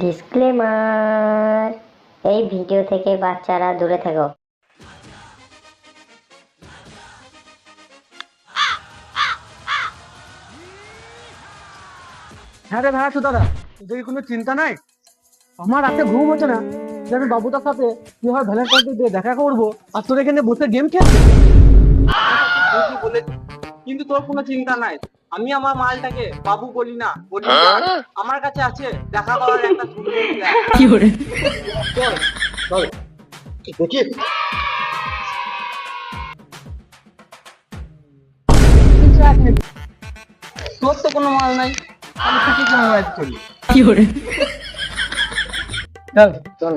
Disclaimer এই video থেকে বাচ্চারা দূরে থেকো। হ্যাঁ রে ভাড়া দাদা। তোদের কি কোনো চিন্তা নাই? আমার রাতে ঘুম হচ্ছে না। যে আমি বাবুদার সাথে কি হয় ভ্যালেন্টাইন ডে দেখা করব আর তোর এখানে বসে গেম খেলছি ঠিকই কিন্তু তোর কোনো চিন্তা নাই। আমি আমার মালটাকে বাবু বলি না বলি আমার কাছে আছে দেখা করার একটা সুন্দর plan। চল চল। দেখি। তোর তো কোনো মাল নাই আমি কোনো মাল চলি চল।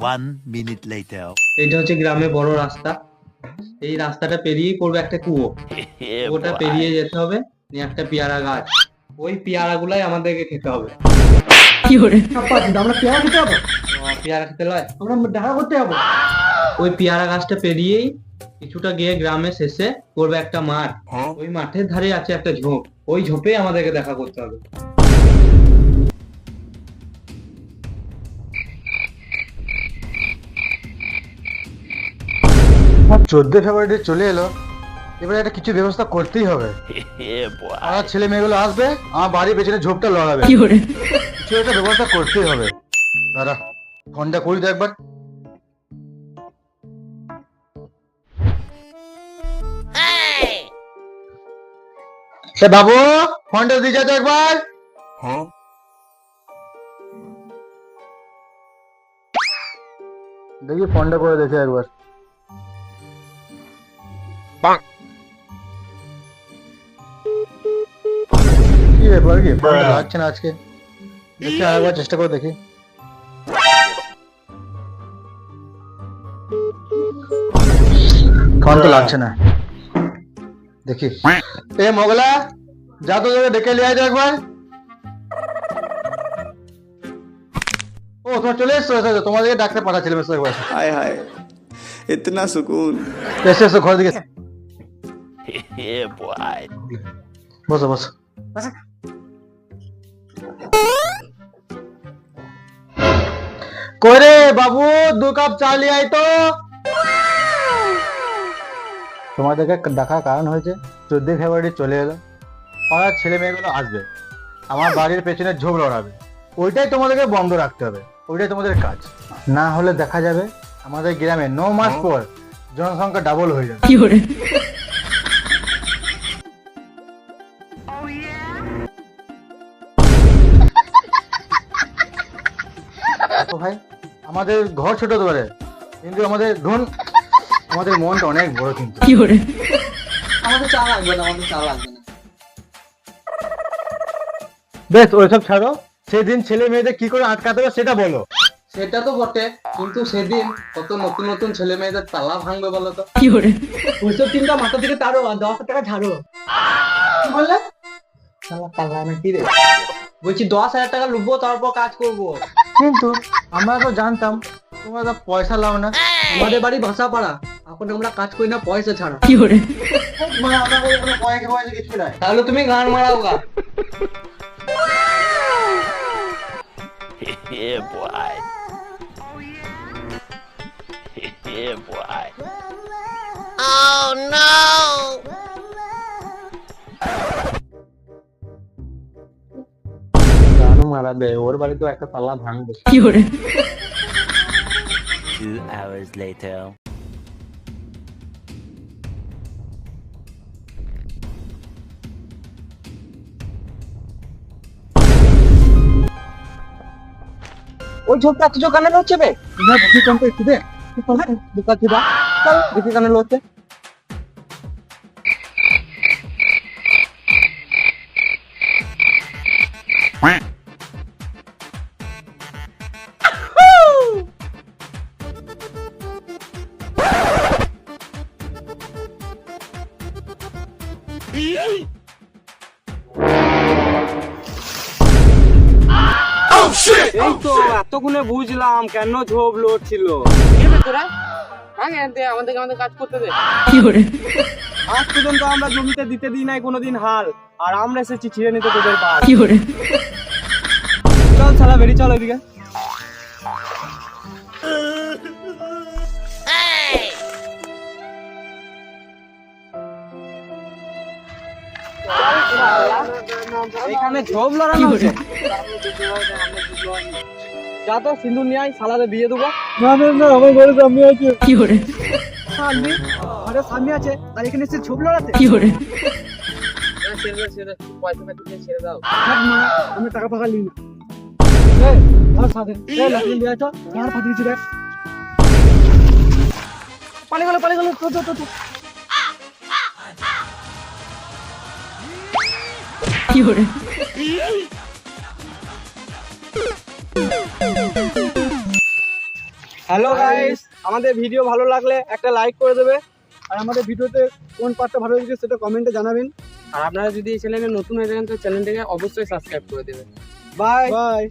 One minute later. এইটা হচ্ছে গ্রামে বড় রাস্তা। এই রাস্তাটা পেরিয়েই পড়বে একটা কুয়ো। ওটা পেরিয়ে যেতে হবে নিয়ে একটা পেয়ারা গাছ। ওই পেয়ারা গুলাই আমাদেরকে খেতে হবে। আমরা পেয়ারা খেতে আহ, পেয়ারা খেতে লয়। আমরা দেখা করতে যাব। ওই পেয়ারা গাছটা পেরিয়েই কিছুটা গিয়ে গ্রামে শেষে করবে একটা মাঠ। Huh? ওই মাঠের ধারে আছে একটা ঝোপ। ওই ঝোপে আমাদেরকে দেখা করতে হবে। চোদ্দ ফেব্রুয়ারি চলে এলো। এবারে একটা কিছু ব্যবস্থা করতেই হবে. আমার ছেলে মেয়েগুলো আসবে আমার বাড়ির পেছনে ঝোপটা লড়াবে। কিছু একটা ব্যবস্থা করতেই হবে। দাদা ফোনটা করি তো একবার। সে বাবু ফোনটা দিয়ে যাও একবার। Huh? দেখি ফোনটা করে দেখে একবার। Bonk. একবার। ও তোমার চলে এসছো এসে তোমাদেরকে ডাক্তার পাঠাচ্ছিলাম এসে একবার। হায় হায় ইতনা সুকুন। ঘর দিকে। বসো বসো। করে বাবু দু কাপ চা নিয়ে আয় তো। তোমাদেরকে দেখার কারণ হয়েছে চোদ্দই ফেব্রুয়ারি চলে এলো। পাড়ার ছেলে মেয়েগুলো আসবে। আমার বাড়ির পেছনে ঝোপ লড়াবে। ওইটাই তোমাদেরকে বন্ধ রাখতে হবে। ওইটাই তোমাদের কাজ। না হলে দেখা যাবে আমাদের গ্রামে ন মাস পর জনসংখ্যা ডাবল হয়ে যাবে। তো ভাই আমাদের ঘর ছোট তো পারে কিন্তু আমাদের ধন আমাদের মনটা অনেক বড় কিন্তু। কি করে আমাদের চা লাগবে না আমাদের চা লাগবে না। বেশ ওইসব ছাড়ো। সেদিন ছেলে মেয়েদের কি করে আটকাতে হবে সেটা বলো। সেটা তো বটে কিন্তু সেদিন কত নতুন নতুন ছেলে মেয়েদের তালা ভাঙবে বলো তো? কি করে ওইসব চিন্তা মাথা থেকে তারো আর দশ টাকা ছাড়ো। কি বললে? তালা তালা নাকি রে? বলছি দশ হাজার টাকা লুবো তারপর কাজ করব। কিন্তু আমরা তো জানতাম তোমরা তো পয়সা লাও না। আমাদের বাড়ি ভাষা পাড়া। এখন আমরা কাজ করি না পয়সা ছাড়া। মানে আমরা কোনো কোনো পয়সা পয়সা কিছু নাই তাহলে তুমি গান মারাও গা। Yeah, boy. Yeah, boy. গান মারাবে ওর বাড়িতে একটা তালা ভাঙবে। Two hours later. ওই ঝোপটা এত জোর কানে হচ্ছে বে। না দেখি কোনটা একটু দে। দোকান ছিল চল দেখি কানে হচ্ছে। এই তো এতক্ষণে বুঝলাম কেন ঝোপ লড়ছিল। তোরা? আগে আমাদেরকে আমাদের কাজ করতে দে। আজ পর্যন্ত আমরা জমিতে দিতে দিই নাই কোনোদিন হাল। আর আমরা এসেছি ছিঁড়ে নিতে তোদের বাল চল ছাড়া বেরিয়ে চল ওইদিকে। এখানে ঝোপ লড়ানো হচ্ছে। যা তো সিন্ধু নিয়ে আয় শালাতে বিয়ে দেবো। না না না আমার ঘরে সামনে আছে। কি করে ঘরে সামনে আছে আর এখানে এসে ঝোপ লড়াতে। দিয়ে দাও। থাক আমি টাকা ফাঁকা নিই না। কার পালে গেল পালে গেল। তো তো তো। তো। হ্যালো গাইস আমাদের ভিডিও ভালো লাগলে একটা লাইক করে দেবে। আর আমাদের ভিডিওতে কোন পার্টটা ভালো লেগেছে সেটা কমেন্টে জানাবেন। আর আপনারা যদি এই চ্যানেলে নতুন হয়ে থাকেন তো চ্যানেলটাকে অবশ্যই সাবস্ক্রাইব করে দেবেন। Bye bye